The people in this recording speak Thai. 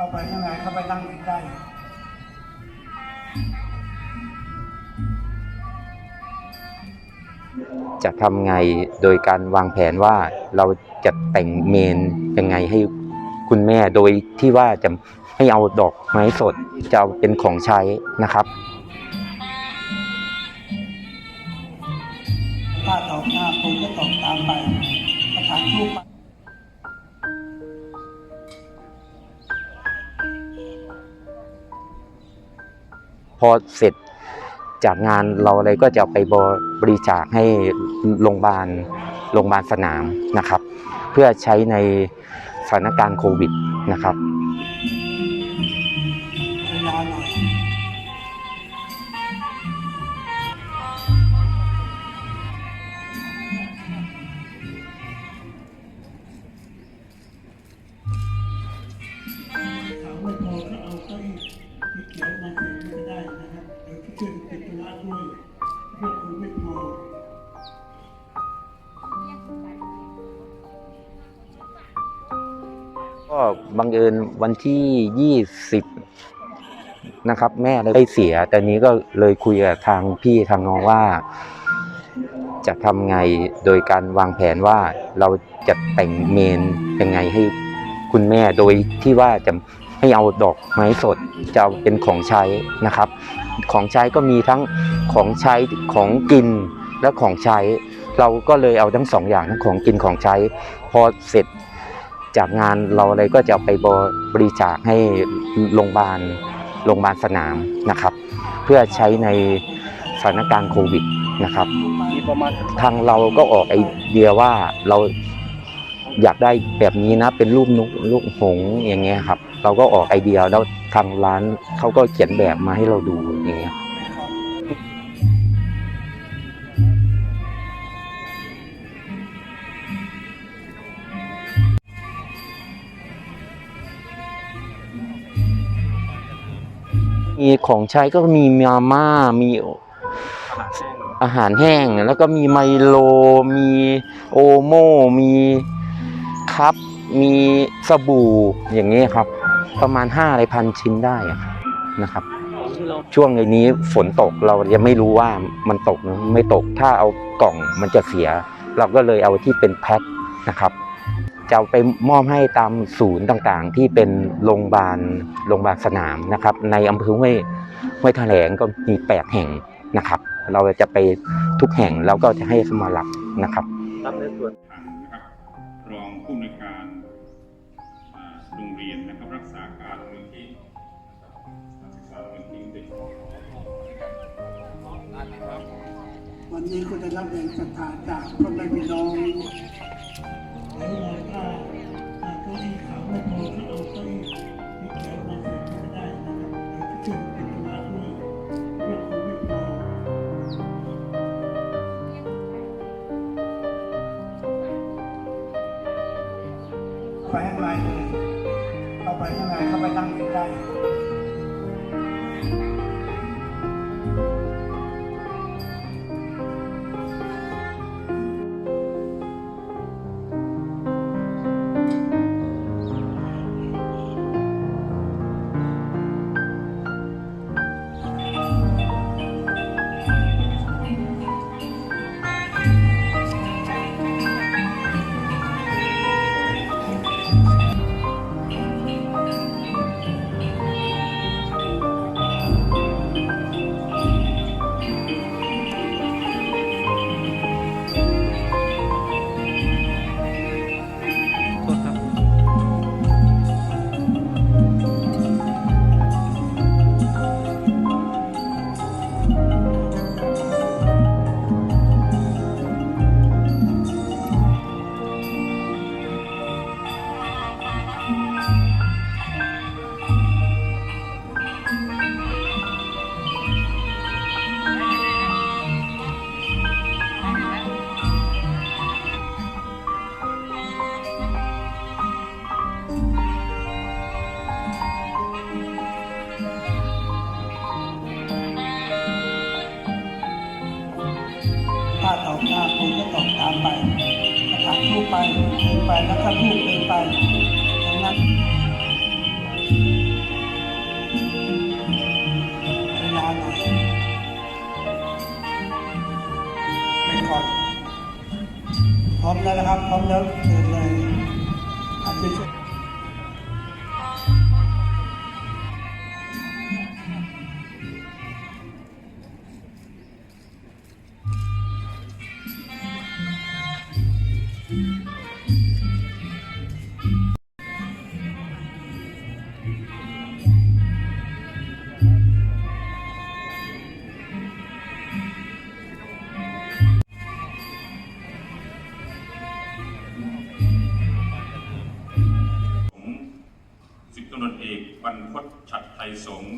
เข้าไปข้างในเข้าไปนั่งใกล้จะทำไงโดยการวางแผนว่าเราจะแต่งเมนยังไงให้คุณแม่โดยที่ว่าจะไม่เอาดอกไม้สดจะเอาเป็นของใช้นะครับๆถ้าตอกหน้าปูก็ตอกตามไปกระถางทูบ พอเสร็จจากงานเราอะไรก็จะไปบริจาคให้โรงพยาบาลโรงพยาบาลสนามนะครับ เพื่อใช้ในสถานการณ์โควิดนะครับ ก็บังเอิญวันที่20นะครับ แม่ได้เสีย แต่นี้ก็เลยคุยกับทางพี่ทางน้องว่า จะทำไงโดยการวางแผนว่าเราจะแต่งเมนยังไงให้คุณแม่โดยที่ว่าจะไม่เอาดอกไม้สดจะเอาเป็นของใช้นะครับ ของใช้ก็มีทั้งของใช้ของกินและของใช้ เราก็เลยเอาทั้งสองอย่างทั้งของกินของใช้ พอเสร็จ จากงานเราอะไรก็จะไปบริจาคให้โรงพยาบาลโรงพยาบาลสนามนะครับ เพื่อใช้ในสถานการณ์โควิดนะครับ ทางเราก็ออกไอเดียว่าเราอยากได้แบบนี้นะเป็นรูปนุกลูกหงอย่างเงี้ยครับ เราก็ออกไอเดียแล้วทางร้านเขาก็เขียนแบบมาให้เราดูอย่างเงี้ย มีของใช้ก็มีมาม่ามีอาหารแห้ง แล้วก็มีไมโล มีโอโม มีคัพมีสบู่อย่างนี้ยครับ ประมาณห้าไรพันชิ้นได้นะครับ ช่วงในนี้ฝนตกเรายังไม่รู้ว่ามันตกหรือไม่ตกถ้าเอากล่องมันจะเสีย เราก็เลยเอาที่เป็นแพ็คนะครับ จะเอาไปมอบให้ตามศูนย์ต่างๆ ที่เป็นโรงพยาบาลโรงพยาบาลสนามนะครับ ในอำเภอห้วยห้วยแถลงก็มีแปดแห่งนะครับ เราจะไปทุกแห่งแล้วก็จะให้เขามารับนะครับทันนะครับรองผู้อำนวยการอ่าโรงเรียนนะครับรักษาการมูลที่นะครับศึกษามูลที่เด็กวันนี้ก็ได้รับแรงศรัทธาจากพ่อแม่พี่น้อง ไม่พอก็เอาเก้าอี้ที่เขียวมาเสริมก็ได้นะครับเดี๋ยวที่ช่วยติดธุระด้วยเรื่องคุณไม่พอไปข้างในเลยเข้าไปข้างในเข้าไปนั่งใกล้าตกหน้าคุณก็ต่อตามไปกระถางลูกไปเดินไปแล้วก็ลูกเดินไปอย่งนั้นไม่ก่อนพร้อมแล้วนะครับพร้อมแล้ว รรพชชัดไทยสงฆ์